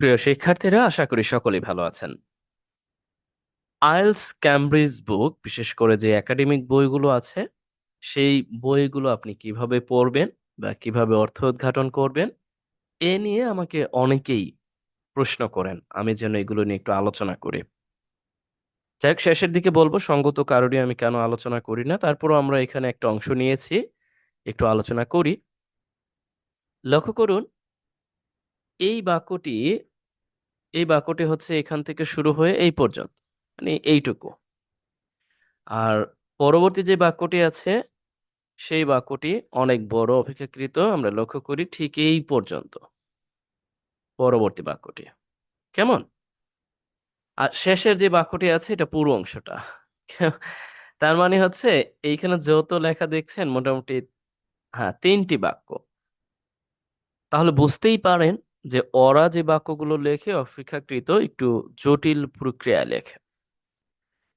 প্রিয় শিক্ষার্থীরা, আশা করি সকলেই ভালো আছেন। আইএলস ক্যামব্রিজ বুক, বিশেষ করে যে একাডেমিক বইগুলো আছে, সেই বইগুলো আপনি কীভাবে পড়বেন বা কীভাবে অর্থ উদ্ঘাটন করবেন, এ নিয়ে আমাকে অনেকেই প্রশ্ন করেন। আমি যেন এগুলো নিয়ে একটু আলোচনা করি। যাই হোক, শেষের দিকে বলব, সঙ্গত কারণে আমি কেন আলোচনা করি না, তারপরও আমরা এখানে একটা অংশ নিয়েছি, একটু আলোচনা করি। লক্ষ্য করুন, এই বাক্যটি এই বাক্যটি হচ্ছে এখান থেকে শুরু হয়ে এই পর্যন্ত মানে এইটুকু। আর পরবর্তী যে বাক্যটি আছে, সেই বাক্যটি অনেক বড় অপেক্ষাকৃত আমরা লক্ষ্য করি ঠিক এই পর্যন্ত, পরবর্তী বাক্যটি। কেমন? আর শেষের যে বাক্যটি আছে, এটা পুরো অংশটা। তার মানে হচ্ছে এইখানে যত লেখা দেখছেন, মোটামুটি হ্যাঁ তিনটি বাক্য। তাহলে বুঝতেই পারেন যে ওরা যে বাক্যগুলো লেখে অপেক্ষাকৃত একটু জটিল প্রক্রিয়া লেখে।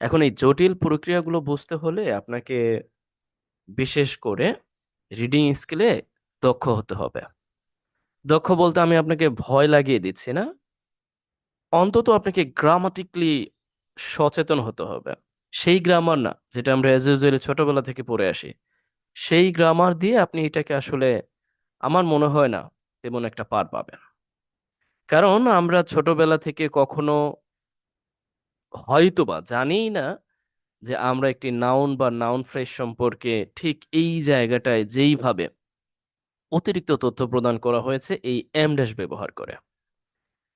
এখন এই জটিল প্রক্রিয়াগুলো বুঝতে হলে আপনাকে বিশেষ করে রিডিং স্কিলে দক্ষ হতে হবে। দক্ষ বলতে আমি আপনাকে ভয় লাগিয়ে দিচ্ছি না। অন্তত আপনাকে গ্রামাটিকলি সচেতন হতে হবে। সেই গ্রামার না, যেটা আমরা এজ ইউজুয়ালি ছোটবেলা থেকে পড়ে আসি, সেই গ্রামার দিয়ে আপনি এটাকে আসলে, আমার মনে হয় না, তেমন একটা পার পাবেন। কারণ আমরা ছোটবেলা থেকে কখনো হয়তোবা জানিই না যে আমরা একটি নাউন বা নাউন ফ্রেজ সম্পর্কে ঠিক এই জায়গাটায় যেইভাবে অতিরিক্ত তথ্য প্রদান করা হয়েছে, এই এম ড্যাশ ব্যবহার করে।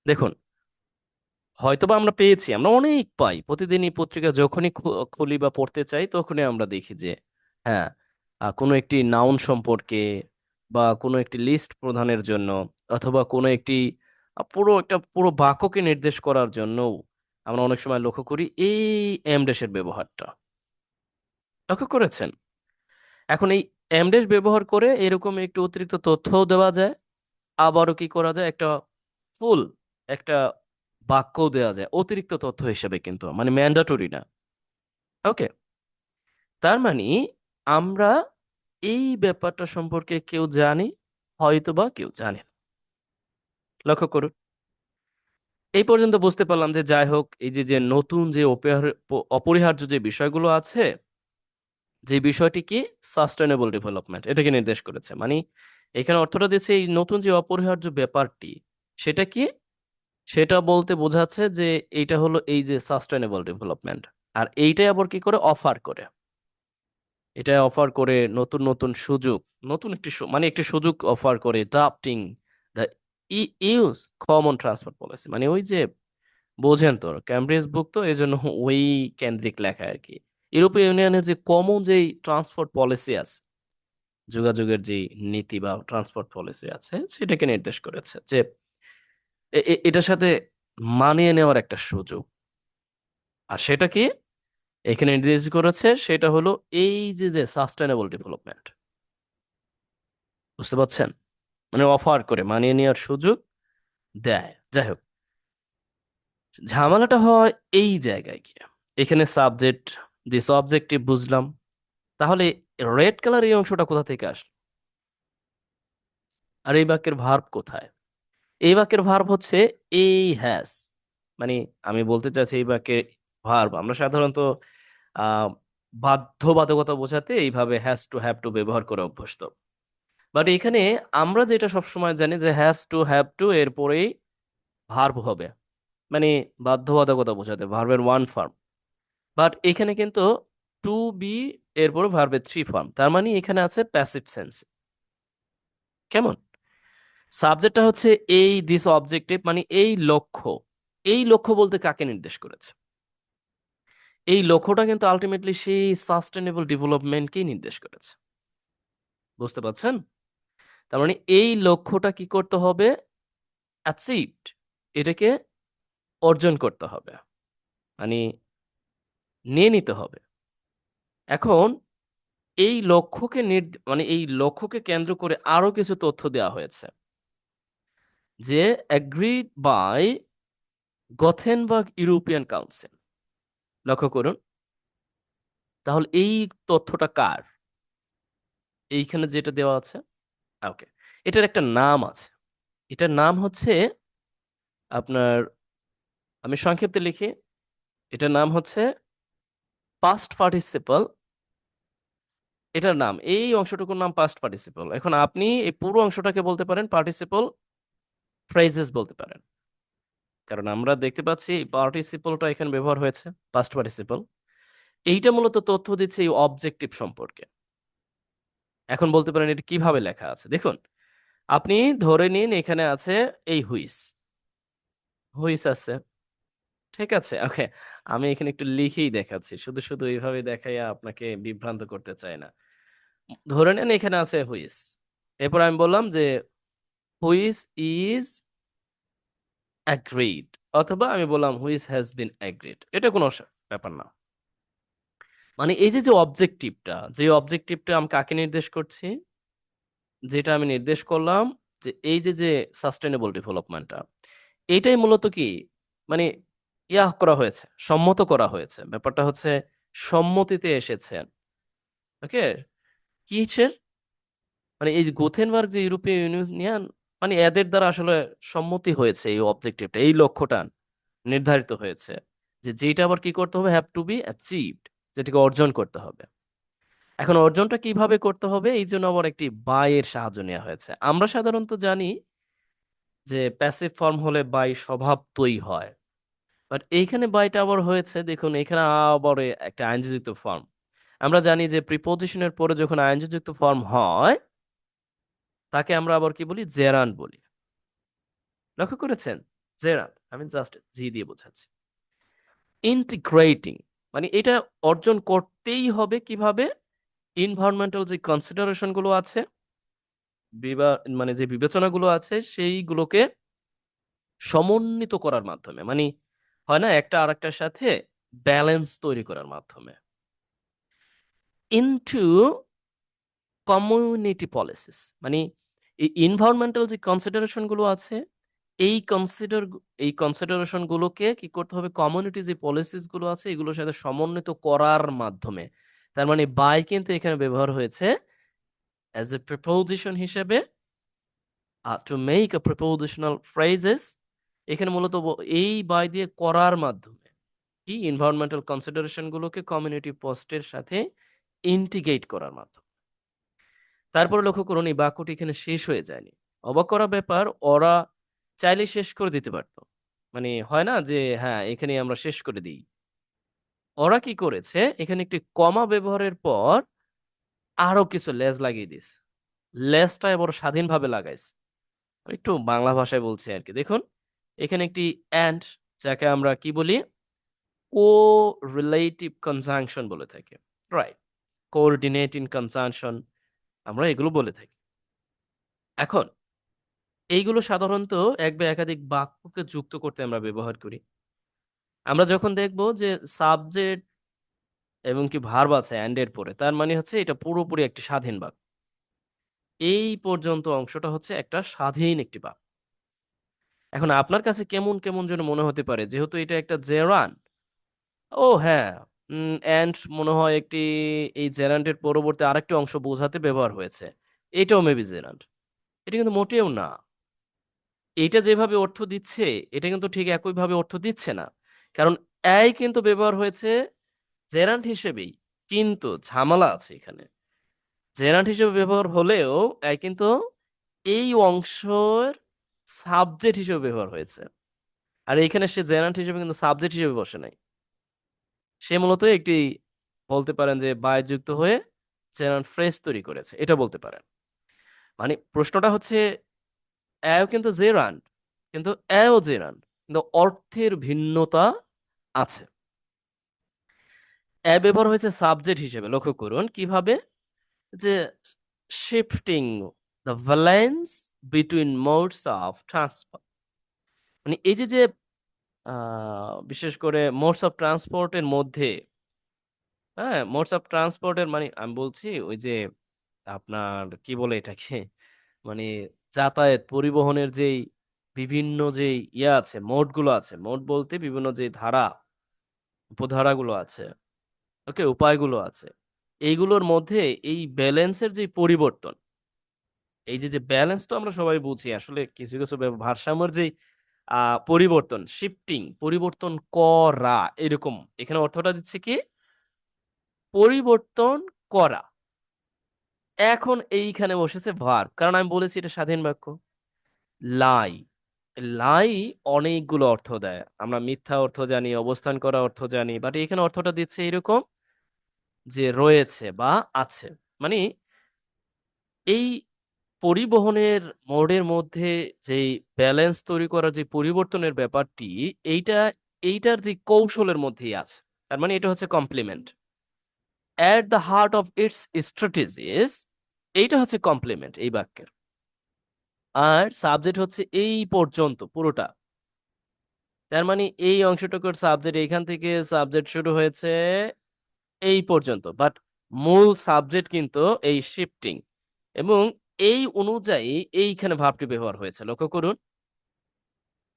দেখুন, হয়তোবা আমরা পেয়েছি, আমরা অনেক পাই। প্রতিদিনই পত্রিকা যখনই খুলি বা পড়তে চাই, তখনই আমরা দেখি যে হ্যাঁ কোনো একটি নাউন সম্পর্কে বা কোনো একটি লিস্ট প্রদানের জন্য অথবা কোনো একটি পুরো একটা পুরো বাক্যকে নির্দেশ করার জন্য আমরা অনেক সময় লক্ষ্য করি এই এম ব্যবহারটা। লক্ষ্য করেছেন? এখন এই এম ড্যাশ ব্যবহার করে এরকম একটু অতিরিক্ত তথ্যও দেওয়া যায়, আবারও কি করা যায়? একটা ফুল একটা বাক্যও দেওয়া যায়, অতিরিক্ত তথ্য হিসেবে কিন্তু মানে ম্যান্ডাটরি না। ওকে তার মানে আমরা এই ব্যাপারটা সম্পর্কে কেউ জানি হয়তো বা কেউ জানে না। লক্ষ্য করুন। এই পর্যন্ত বুঝতে পারলাম যে যাই হোক, এই যে যে নতুন যে অপরিহার- অপরিহার্য যে বিষয়গুলো আছে, যে বিষয়টি কি? সাস্টেনেবল ডেভেলপমেন্ট এটাকে নির্দেশ করেছে? মানে এখানে অর্থটা দিচ্ছে এই নতুন যে অপরিহার্য ব্যাপারটি, সেটা কি? সেটা বলতে বোঝাচ্ছে যে এইটা হলো এই যে সাস্টেনেবল ডেভেলপমেন্ট আর এইটাই আবার কি করে? অফার করে। এটা অফার করে নতুন নতুন সুযোগ, নতুন একটি মানে একটি সুযোগ অফার করে drafting the use common transport policy মানে ওই যে বোঝেন তো ক্যামব্রিজ বুক তো এই জন্য ওই কেন্দ্রিক লেখা আর কি। ইউরোপীয় ইউনিয়নের যে কমন যেই ট্রান্সপোর্ট পলিসি আছে, যোগাযোগের যে নীতি বা ট্রান্সপোর্ট পলিসি আছে, সেটাকে নির্দেশ করেছে যে এটার সাথে মানিয়ে নেওয়ার একটা সুযোগ। আর সেটা কি? এখানে নির্দেশ করেছে, সেটা হলো এই যে যে সাস্টেনেবল ডেভেলপমেন্ট বুঝতে পারছেন? মানে অফার করে, মানিয়ে নেওয়ার সুযোগ দেয়। যাই হোক, ঝামেলাটা হয় এই জায়গায় গিয়ে। এখানে সাবজেক্ট দিস অবজেক্টিভ বুঝলাম। তাহলে রেড কালার এই অংশটা কোথা থেকে আসলো? আর এই বাক্যের ভার্ব কোথায়? এই বাক্যের ভার্ব হচ্ছে এই হ্যাজ মানে আমি বলতে চাচ্ছি এই বাক্যের ভার্ব আমরা সাধারণত বাধ্যবাধকতা বোঝাতে এইভাবে হ্যাজ টু হ্যাভ টু ব্যবহার করে অভ্যস্ত। বাট এখানে আমরা যেটা সবসময় জানি যে হ্যাজ টু হ্যাভ টু এরপরেই ভার্ব হবে। মানে বাধ্যবাধকতা বোঝাতে ভার্বের ওয়ান ফর্ম বাট এখানে কিন্তু টু বি এরপরে ভার্বের থ্রি ফর্ম তার মানে এখানে আছে প্যাসিভ সেন্স কেমন? সাবজেক্টটা হচ্ছে এই দিস অবজেক্টিভ মানে এই লক্ষ্য। এই লক্ষ্য বলতে কাকে নির্দেশ করেছে? এই লক্ষ্যটা কিন্তু আলটিমেটলি সেই সাস্টেনেবল ডেভেলপমেন্টকেই নির্দেশ করেছে। বুঝতে পারছেন? তার মানে এই লক্ষ্যটা কি করতে হবে? অ্যাচিভড এটাকে অর্জন করতে হবে। মানে নিয়ে নিতে হবে। এখন এই লক্ষ্যকে মানে এই লক্ষ্যকে কেন্দ্র করে আরও কিছু তথ্য দেওয়া হয়েছে। যে agreed by Gothenburg European council লক্ষ্য করুন। তাহলে এই তথ্যটা কার? এইখানে যেটা দেওয়া আছে। ওকে এটার একটা নাম আছে। এটার নাম হচ্ছে আপনার, আমি সংক্ষিপ্তে লিখি। এটার নাম হচ্ছে পাস্ট পার্টিসিপল এটার নাম, এই অংশটুকুর নাম পাস্ট পার্টিসিপল এখন আপনি এই পুরো অংশটাকে বলতে পারেন পার্টিসিপল ফ্রেজেস বলতে পারেন। কারণ আমরা দেখতে পাচ্ছি পার্টিসিপলটা এখানে ব্যবহার হয়েছে পাস্ট পার্টিসিপল এইটা মূলত তথ্য দিচ্ছে এই অবজেক্টিভ সম্পর্কে। এখন বলতে পারেন এটা কীভাবে লেখা আছে? দেখুন, আপনি ধরে নিন এখানে আছে এই হুইস। হুইস আছে। ঠিক আছে? ওকে, আমি এখানে একটু লিখেই দেখাচ্ছি। শুধু শুধু এইভাবে দেখাইয়া আপনাকে বিভ্রান্ত করতে চাই না। ধরে নেন এখানে আছে হুইস। এরপর আমি বললাম যে হুইস ইজ অ্যাগ্রিড, অথবা আমি বললাম হুইস হ্যাজ বিন অ্যাগ্রিড। এটা কোনো ব্যাপার না। মানে এই যে যে অবজেক্টিভটা যে অবজেক্টিভটা আমি কাকে নির্দেশ করছি? যেটা আমি নির্দেশ করলাম যে, এই যে যে সাস্টেনেবল ডেভেলপমেন্টটা এইটাই মূলত কি? মানে ইয়া করা হয়েছে, সম্মত করা হয়েছে। ব্যাপারটা হচ্ছে সম্মতিতে এসেছেন। ওকে? কিসের? মানে এই যে যে ইউরোপীয় ইউনিয়ন মানে এদের দ্বারা আসলে সম্মতি হয়েছে এই অবজেক্টিভটা এই লক্ষ্যটা নির্ধারিত হয়েছে যে যেটা আবার কি করতে হবে? হ্যাভ টু বি অ্যাচিভড যেটাকে অর্জন করতে হবে। এখন অর্জনটা কীভাবে করতে হবে, এই জন্য আবার একটি বায়ের সাহায্য নেওয়া হয়েছে। আমরা সাধারণত জানি যে প্যাসিভ ফর্ম হলে বাই স্বভাবতই হয়। বাট এইখানে বাইটা আবার হয়েছে, দেখুন, এখানে আবার একটা আইনযুক্ত ফর্ম আমরা জানি যে প্রিপোজিশনের পরে যখন আইনযুক্ত ফর্ম হয়, তাকে আমরা আবার কি বলি? জেরান বলি। লক্ষ্য করেছেন? জেরান আমি জাস্ট জি দিয়ে বোঝাচ্ছি। ইন্টিগ্রেটিং মানে এটা অর্জন করতেই হবে কীভাবে? ইনভায়রনমেন্টাল যে কনসিডারেশনগুলো আছে মানে যে বিবেচনাগুলো আছে, সেইগুলোকে সমন্বিত করার মাধ্যমে মানে হয় না, একটা আরেকটার সাথে ব্যালেন্স তৈরি করার মাধ্যমে ইনটু কমিউনিটি পলিসিস মানে এই ইনভায়রনমেন্টাল যে কনসিডারেশনগুলো আছে এই কনসিডার এই কনসিডারেশন গুলোকে কি করতে হবে? কমিউনিটি যে পলিসিসগুলো আছে, এগুলোর সাথে সমন্বিত করার মাধ্যমে। তার মানে বাই কিন্তু এখানে ব্যবহার হয়েছে অ্যাজ এ প্রিপোজিশন হিসেবে। To make a prepositional phrases এখানে মূলত এই বাই দিয়ে করার মাধ্যমে কি ইনভায়রনমেন্টাল কনসিডারেশন গুলোকে কমিউনিটি পোস্টের সাথে ইন্টিগ্রেট করার মাধ্যমে। তারপরে লক্ষ্য করুন, এই বাক্যটি এখানে শেষ হয়ে যায়নি। অবাক করা ব্যাপার, ওরা চাইলে শেষ করে দিতে পারতো। মানে হয় না যে হ্যাঁ এখানে আমরা শেষ করে দিই। ওরা কি করেছে? এখানে একটি কমা ব্যবহারের পর আরও কিছু লেজ লাগিয়ে দিস লেজটা এবার স্বাধীনভাবে লাগাইছে। আমি একটু বাংলা ভাষায় বলছি আর কি দেখুন, এখানে একটি অ্যান্ড যাকে আমরা কি বলি? কো রিলেটিভ কনজাংশন বলে থাকি। রাইট কোঅর্ডিনেটিং কনজাংশন আমরা এগুলো বলে থাকি। এখন এইগুলো সাধারণত এক বা একাধিক বাক্যকে যুক্ত করতে আমরা ব্যবহার করি। আমরা যখন দেখব যে সাবজেক্ট এবং কি ভার্ব আছে অ্যান্ড এর পরে, তার মানে হচ্ছে এটা পুরোপুরি একটি স্বাধীন বাক্য। এই পর্যন্ত অংশটা হচ্ছে একটা স্বাধীন একটি বাক্য। এখন আপনার কাছে কেমন কেমন যেন মনে হতে পারে, যেহেতু এটা একটা জেরান ও হ্যাঁ অ্যান্ড মনে হয় একটি, এই জেরান্ডের পরবর্তী আরেকটি অংশ বোঝাতে ব্যবহার হয়েছে। এটাও মেবি জেরান্ড এটা কিন্তু মোটেও না। এইটা যেভাবে অর্থ দিচ্ছে, এটা কিন্তু ঠিক একইভাবে অর্থ দিচ্ছে না। কারণ এই কিন্তু ব্যবহার হয়েছে জেরান্ট হিসেবেই, কিন্তু ঝামেলা আছে এখানে। জেরান্ট হিসেবে ব্যবহার হলেও এই কিন্তু এই অংশের সাবজেক্ট হিসেবে ব্যবহার হয়েছে। আর এখানে সে জেরান্ট হিসেবে কিন্তু সাবজেক্ট হিসেবে বসে নাই। সে মূলত একটি বলতে পারেন যে বায়যুক্ত হয়ে জেরান্ট ফ্রেজ তৈরি করেছে, এটা বলতে পারেন। মানে প্রশ্নটা হচ্ছে এও কিন্তু জেরান্ড কিন্তু এও জেরান্ড কিন্তু অর্থের ভিন্নতা আছে। এ ব্যবহার হয়েছে সাবজেক্ট হিসেবে, লক্ষ্য করুন কীভাবে? যে shifting the balance between modes of transport মানে এই যে যে বিশেষ করে মোডস অফ ট্রান্সপোর্টের মধ্যে হ্যাঁ মোডস অফ ট্রান্সপোর্টের মানে আমি বলছি ওই যে আপনার কি বলে এটাকে? মানে যাতায়াত পরিবহনের যেই বিভিন্ন যে ইয়ে আছে, মোডগুলো আছে, মোড বলতে বিভিন্ন যে ধারা, উপধারাগুলো আছে, ওকে, উপায়গুলো আছে, এইগুলোর মধ্যে এই ব্যালেন্সের যে পরিবর্তন, এই যে যে ব্যালেন্স তো আমরা সবাই বুঝি, আসলে কিছু কিছু ভারসাম্যের যে পরিবর্তন, শিফটিং, পরিবর্তন করা, এরকম, এখানে অর্থটা দিচ্ছে কি? পরিবর্তন করা। এখন এইখানে বসেছে ভার্ব কারণ আমি বলেছি এটা স্বাধীন বাক্য। লাই লাই অনেকগুলো অর্থ দেয়। আমরা মিথ্যা অর্থ জানি, অবস্থান করা অর্থ জানি বাট এখানে অর্থটা দিচ্ছে এরকম যে রয়েছে বা আছে। মানে এই পরিবহনের মোডের মধ্যে যে ব্যালেন্স তৈরি করার যে পরিবর্তনের ব্যাপারটি, এইটা, এইটার যে কৌশলের মধ্যেই আছে। তার মানে এটা হচ্ছে complement at the heart of its strategies এইটা হচ্ছে কমপ্লিমেন্ট এই বাক্যের। আর সাবজেক্ট হচ্ছে এই পর্যন্ত, পুরোটা। তার মানে এই অংশটুকুর সাবজেক্ট এইখান থেকে সাবজেক্ট শুরু হয়েছে এই পর্যন্ত। বাট মূল সাবজেক্ট কিন্তু এই শিফটিং এবং এই অনুযায়ী এইখানে ভাবটি ব্যবহার হয়েছে, লক্ষ্য করুন।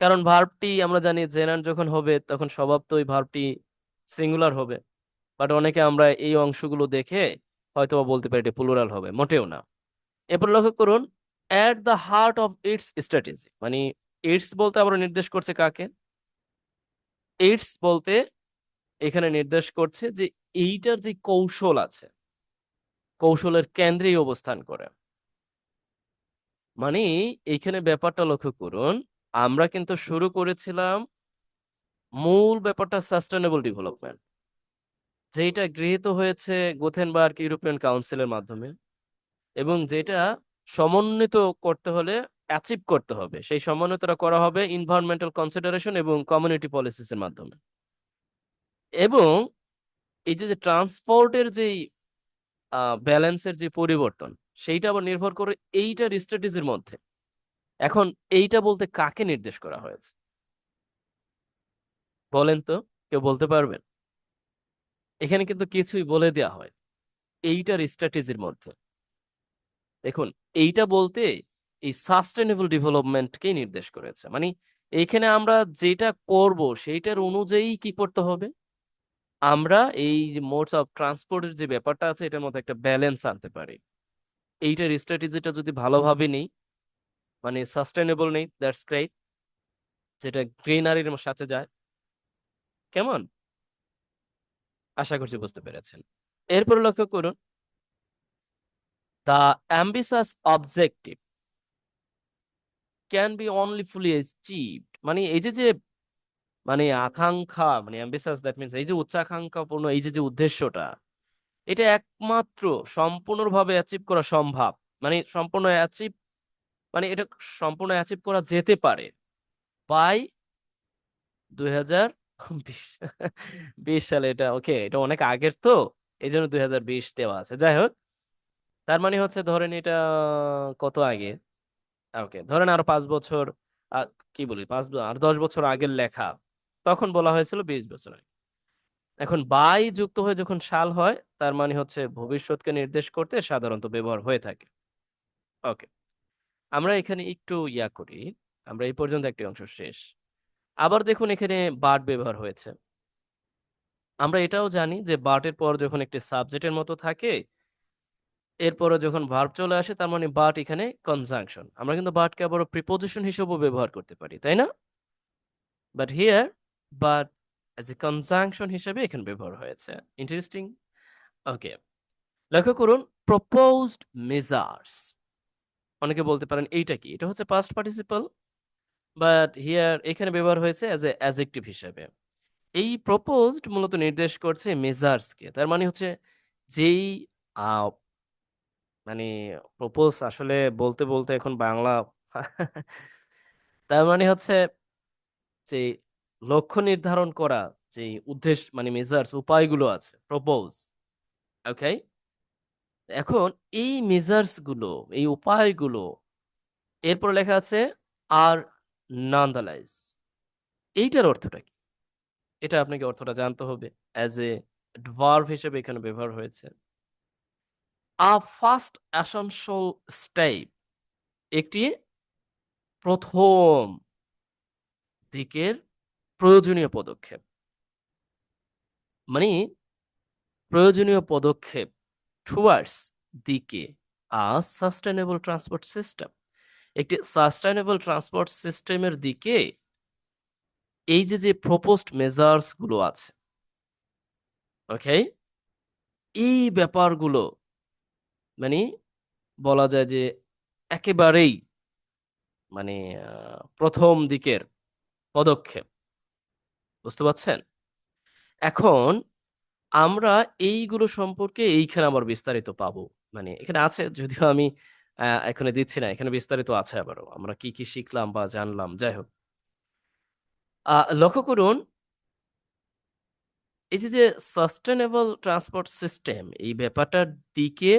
কারণ ভার্বটি আমরা জানি জেনার যখন হবে, তখন স্বভাব তো ওই ভার্বটি সিঙ্গুলার হবে। বাট অনেকে আমরা এই অংশগুলো দেখে হয়তো বলতে পারি এটা প্লুরাল হবে, মোটেও না। এরপর লক্ষ্য করুন at the heart of its strategy মানে ইটস বলতে আবার নির্দেশ করছে কাকে? ইটস বলতে এখানে নির্দেশ করছে যে এইটার যে কৌশল আছে, কৌশলের কেন্দ্রেই অবস্থান করে। মানে এইখানে ব্যাপারটা লক্ষ্য করুন, আমরা কিন্তু শুরু করেছিলাম মূল ব্যাপারটা সাস্টেনেবল ডেভেলপমেন্ট যেটা গৃহীত হয়েছে গোথেনবার্গ ইউরোপিয়ান কাউন্সিলের মাধ্যমে এবং যেটা সমন্বিত করতে হলে অ্যাচিভ করতে হবে। সেই সমন্বিতটা করা হবে ইনভায়রনমেন্টাল কনসিডারেশন এবং কমিউনিটি পলিসিস এর মাধ্যমে। এবং এই যে ট্রান্সপোর্টের যেই ব্যালেন্সের যে পরিবর্তন, সেইটা আবার নির্ভর করে এইটার স্ট্র্যাটেজির মধ্যে। এখন এইটা বলতে কাকে নির্দেশ করা হয়েছে? বলেন তো, কেউ বলতে পারবেন? এখানে কিন্তু কিছুই বলে দেওয়া হয়। এইটার স্ট্র্যাটেজির মধ্যে। দেখুন, এইটা বলতে এই সাস্টেনেবল ডেভেলপমেন্টকেই নির্দেশ করেছে। মানে এইখানে আমরা যেটা করব, সেইটার অনুযায়ী কি করতে হবে? আমরা এই মোডস অফ ট্রান্সপোর্টের যে ব্যাপারটা আছে, এটার মধ্যে একটা ব্যালেন্স আনতে পারি। এইটার স্ট্র্যাটেজিটা যদি ভালোভাবে নেই মানে সাস্টেনেবল নেই দ্যাটস গ্রেট যেটা গ্রিনারির সাথে যায়। কেমন? আশা করছি বুঝতে পেরেছেন। এরপর লক্ষ্য করুন the ambitious objective can be only fully achieved মানে এই যে যে মানে আকাঙ্ক্ষা মানে অ্যাম্বিসাস দ্যাট মিনস এই যে উচ্চাকাঙ্ক্ষাপূর্ণ, এই যে যে উদ্দেশ্যটা, এটা একমাত্র সম্পূর্ণভাবে অ্যাচিভ করা সম্ভব। মানে সম্পূর্ণ অ্যাচিভ মানে এটা সম্পূর্ণ অ্যাচিভ করা যেতে পারে বাই দুই হাজার বিশ সালে এটা। ওকে, এটা অনেক আগের তো এই জন্য দুই হাজার বিশ দেওয়া আছে। যাই হোক, তার মানে হচ্ছে ধরেন এটা কত আগে? ওকে, ধরেন আরও পাঁচ বছর কি বলি, পাঁচ আর দশ বছর আগের লেখা, তখন বলা হয়েছিল বিশ বছর আগে। এখন বাই যুক্ত হয়ে যখন সাল হয়, তার মানে হচ্ছে ভবিষ্যৎকে নির্দেশ করতে সাধারণত ব্যবহার হয়ে থাকে। ওকে, আমরা এখানে একটু ইয়া করি, আমরা এই পর্যন্ত একটি অংশ শেষ। আবার দেখুন এখানে বাট ব্যবহার হয়েছে। আমরা এটাও জানি যে বাটের পর যখন একটি সাবজেক্টের মতো থাকে এরপরে যখন ভার্ব চলে আসে, তার মানে বাট এখানে কনজাংশন আমরা কিন্তু বাটকে আবার প্রিপোজিশন হিসেবেও ব্যবহার করতে পারি, তাই না? But here but as a conjunction হিসেবে এখানে ব্যবহার হয়েছে। ইন্টারেস্টিং ওকে লক্ষ্য করুন প্রপোজড মেজার্স অনেকে বলতে পারেন, এইটা কি? এটা হচ্ছে পাস্ট পার্টিসিপাল বাট হিয়ার এখানে ব্যবহার হয়েছে অ্যাজ এ অ্যাজেক্টিভ হিসেবে। এই প্রপোজড মূলত নির্দেশ করছে মেজার্সকে তার মানে হচ্ছে যেই মানে প্রপোজ আসলে বলতে বলতে এখন বাংলা তার মানে হচ্ছে যে লক্ষ্য নির্ধারণ করা যে উদ্দেশ্য মানে মেজার্স উপায়গুলো আছে প্রপোজ ওকে এখন এই মেজার্সগুলো, এই উপায়গুলো, এরপর লেখা আছে আর নন্দালাইজ এইটার অর্থটা কি? এটা আপনাকে অর্থটা জানতে হবে অ্যাজ এ ভার্ব হিসেবে এখানে ব্যবহার হয়েছে। আ ফার্স্ট অ্যাসেনশিয়াল স্টেপ একটি প্রথম দিকের প্রয়োজনীয় পদক্ষেপ। মানে প্রয়োজনীয় পদক্ষেপ টুয়ার্ডস দিকে আ সাস্টেনেবল ট্রান্সপোর্ট সিস্টেম একটি সাস্টেনেবল ট্রান্সপোর্ট সিস্টেমের দিকে এই যে যে প্রপোজড মেজার্সগুলো আছে ওকে এই ব্যাপারগুলো মানে বলা যায় যে একেবারেই মানে প্রথম দিকের পদক্ষেপ, বুঝতে পারছেন? এখন আমরা এইগুলো সম্পর্কে এইখানে আবার বিস্তারিত পাবো মানে এখানে আছে, যদিও আমি এখানে দিচ্ছি না। এখানে বিস্তারিত আছে আবারও। আমরা কি কি শিখলাম বা জানলাম? যাই হোক। আহ, লক্ষ্য করুন এই যে যে সাস্টেনেবল ট্রান্সপোর্ট সিস্টেম এই ব্যাপারটার দিকে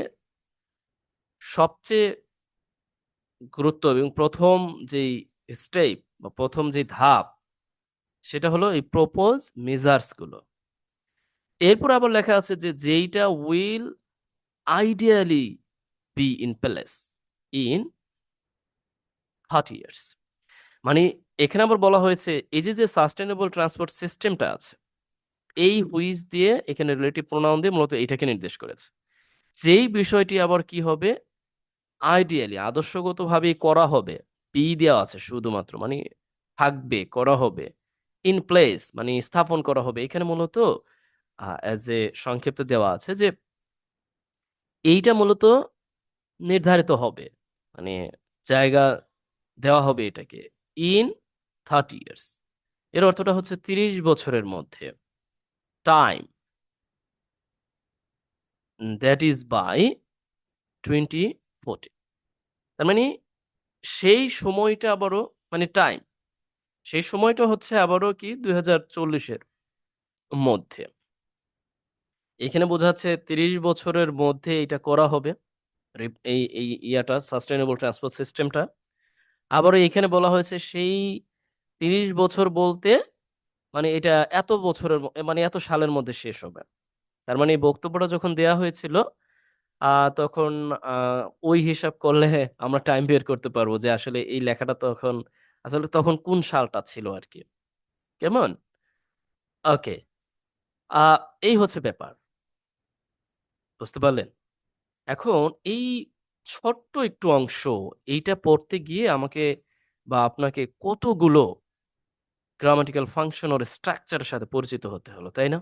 সবচেয়ে গুরুত্ব এবং প্রথম যেই স্টেপ বা প্রথম যে ধাপ সেটা হলো এই প্রপোজ মেজার্সগুলো। এরপর আবার লেখা আছে যে যেইটা will ideally be in place in thirty years মানে এখানে আবার বলা হয়েছে, এই যে যে সাস্টেনেবল ট্রান্সপোর্ট সিস্টেমটা আছে, এই হুইজ দিয়ে এখানে রিলেটিভ প্রোনাউন দিয়ে মূলত এটাকে নির্দেশ করেছে। যেই বিষয়টি আবার কি হবে? আইডিয়ালি আদর্শগতভাবেই করা হবে পি দেওয়া আছে শুধুমাত্র মানে থাকবে, করা হবে ইন প্লেস মানে স্থাপন করা হবে। এখানে মূলত অ্যাজ এ সংক্ষিপ্ত দেওয়া আছে যে, এইটা মূলত নির্ধারিত হবে। মানে জায়গা দেওয়া হবে এটাকে ইন থার্টি ইয়ার্স এর অর্থটা হচ্ছে তিরিশ বছরের মধ্যে। Time that is by twenty forty তার মানে সেই সময়টা আবারও মানে টাইম সেই সময়টা হচ্ছে আবারও কি দুই হাজার চল্লিশের মধ্যে। এখানে বোঝাচ্ছে তিরিশ বছরের মধ্যে এটা করা হবে। এই এই ইয়াটা সাস্টেনেবল ট্রান্সপোর্ট সিস্টেমটা আবারও এখানে বলা হয়েছে, সেই তিরিশ বছর বলতে মানে এটা এত বছরের মানে এত সালের মধ্যে শেষ হবে। তার মানে এই বক্তব্যটা যখন দেয়া হয়েছিল তখন ওই হিসাব করলে আমরা টাইম বের করতে পারব যে আসলে এই লেখাটা তখন, আসলে তখন কোন সালটা ছিল আর কি। কেমন? ওকে এই হচ্ছে ব্যাপার। বুঝতে পারলেন? এখন এই ছোট্ট একটু অংশ এইটা পড়তে গিয়ে আমাকে বা আপনাকে কতগুলো গ্রামাটিক্যাল ফাংশন ওর স্ট্রাকচারের সাথে পরিচিত হতে হলো, তাই না?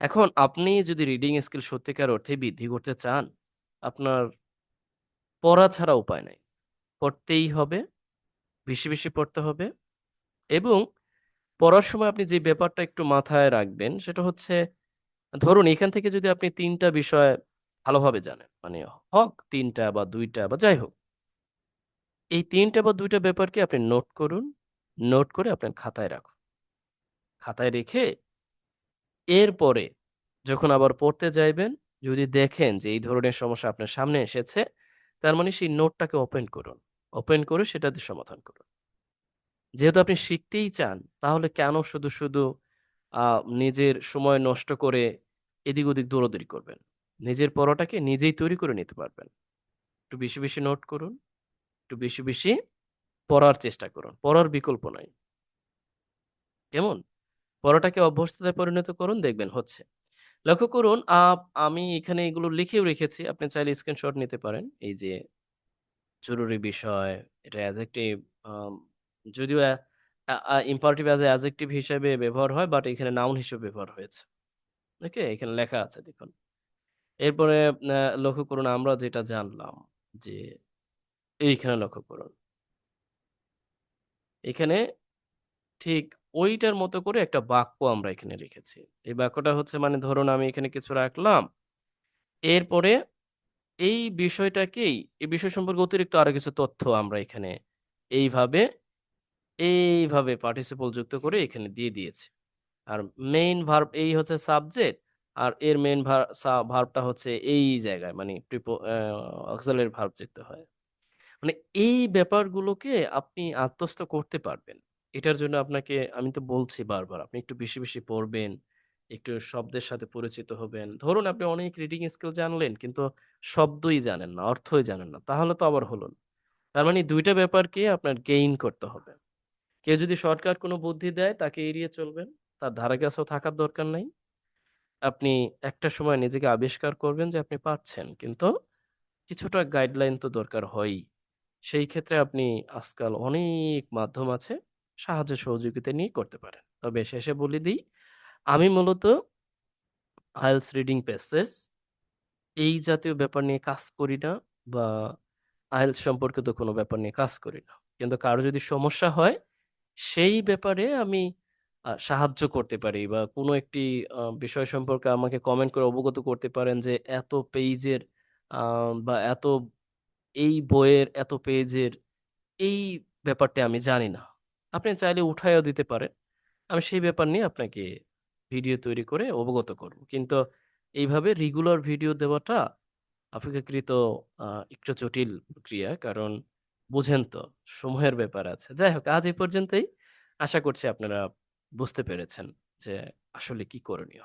এখন আপনি যদি রিডিং স্কিল সত্যিকার অর্থে বৃদ্ধি করতে চান, আপনার পড়া ছাড়া উপায় নাই। পড়তেই হবে, বেশি বেশি পড়তে হবে এবং পড়ার সময় আপনি যে ব্যাপারটা একটু মাথায় রাখবেন সেটা হচ্ছে ধরুন এখান থেকে যদি আপনি তিনটা বিষয় ভালোভাবে জানেন মানে হক তিনটা বা দুইটা বা যাই হোক। এই তিনটা বা দুইটা ব্যাপারকে আপনি নোট করুন, নোট করে আপনার খাতায় রাখুন। খাতায় রেখে এরপরে যখন আবার পড়তে যাইবেন, যদি দেখেন যে এই ধরনের সমস্যা আপনার সামনে এসেছে, তার মানে সেই নোটটাকে ওপেন করুন। ওপেন করে সেটাতে সমাধান করুন। যেহেতু আপনি শিখতেই চান, তাহলে কেন শুধু শুধু নিজের সময় নষ্ট করে এদিক ওদিক দৌড়াদৌড়ি করবেন। নিজের পরোটাকে নিজেই তৈরি করে নিতে পারবেন। একটু বেশি বেশি নোট করুন। একটু বেশি বেশি পড়ার চেষ্টা করুন। পড়ার বিকল্প নাই। কেমন? পরোটাকে অভ্যস্ততায় পরিণত করুন, দেখবেন হচ্ছে। লক্ষ্য করুন, আপ, আমি এখানে এগুলো লিখেও রেখেছি। আপনি চাইলে স্ক্রিনশট নিতে পারেন। এই যে, জরুরি বিষয়, এটা অ্যাজ একটি যদিও ইম্পারেটিভ অ্যাজ অ্যাজেক্টিভ হিসেবে ব্যবহার হয় বাট এখানে নাউন হিসেবে ব্যবহার হয়েছে। ওকে এখানে লেখা আছে, দেখুন। এরপরে লক্ষ্য করুন, আমরা যেটা জানলাম যে এইখানে লক্ষ্য করুন। এখানে ঠিক ওইটার মতো করে একটা বাক্য আমরা এখানে লিখেছি এই বাক্যটা হচ্ছে মানে ধরুন, আমি এখানে কিছু রাখলাম। এরপরে এই বিষয়টাকেই, এই বিষয় সম্পর্কে অতিরিক্ত আরও কিছু তথ্য আমরা এখানে এইভাবে এইভাবে পার্টিসিপল যুক্ত করে এখানে দিয়ে দিয়েছে। আর মেইন ভার্ব এই হচ্ছে সাবজেক্ট আর এর মেইন ভার্বটা হচ্ছে এই জায়গায় মানে অক্সালের ভার্ব যুক্ত হয়। মানে এই ব্যাপারগুলোকে আপনি আত্মস্থ করতে পারবেন। এটার জন্য আপনাকে, আমি তো বলছি বারবার, আপনি একটু বেশি বেশি পড়বেন, একটু শব্দের সাথে পরিচিত হবেন। ধরুন আপনি অনেক রিডিং স্কিল জানলেন, কিন্তু শব্দই জানেন না, অর্থই জানেন না, তাহলে তো আবার হলো তার মানে দুইটা ব্যাপারকে আপনার গেইন করতে হবে। কেউ যদি শর্টকাট কোনো বুদ্ধি দেয়, তাকে এড়িয়ে চলবেন। তার ধারে কাছেও থাকার দরকার নাই। আপনি একটা সময় নিজেকে আবিষ্কার করবেন যে আপনি পারছেন, কিন্তু কিছুটা গাইডলাইন তো দরকার হয়ই। সেই ক্ষেত্রে আপনি আজকাল অনেক মাধ্যম আছে, সাহায্য সহযোগিতা নিয়ে করতে পারেন। তবে শেষে বলে দিই, আমি মূলত আইএলস রিডিং প্যাসেজ এই জাতীয় ব্যাপার নিয়ে কাজ করি না বা আইএলস সম্পর্কিত কোনো ব্যাপার নিয়ে কাজ করি না। কিন্তু কারও যদি সমস্যা হয় সেই ব্যাপারে আমি সাহায্য করতে পারি বা কোনো একটি বিষয় সম্পর্কে আমাকে কমেন্ট করে অবগত করতে পারেন যে এত পেজের বা এত এই বইয়ের এত পেজের এই ব্যাপারটা আমি জানি না। আপনি চাইলে উঠাইও দিতে পারেন। আমি সেই ব্যাপার নিয়ে আপনাকে ভিডিও তৈরি করে অবগত করব। কিন্তু এইভাবে রেগুলার ভিডিও দেওয়াটা আহ, একটু জটিল ক্রিয়া কারণ বুঝেন তো, সময়ের ব্যাপার আছে। যাই হোক আজ এই পর্যন্তই। আশা করছি আপনারা বুঝতে পেরেছেন যে আসলে কি করণীয়।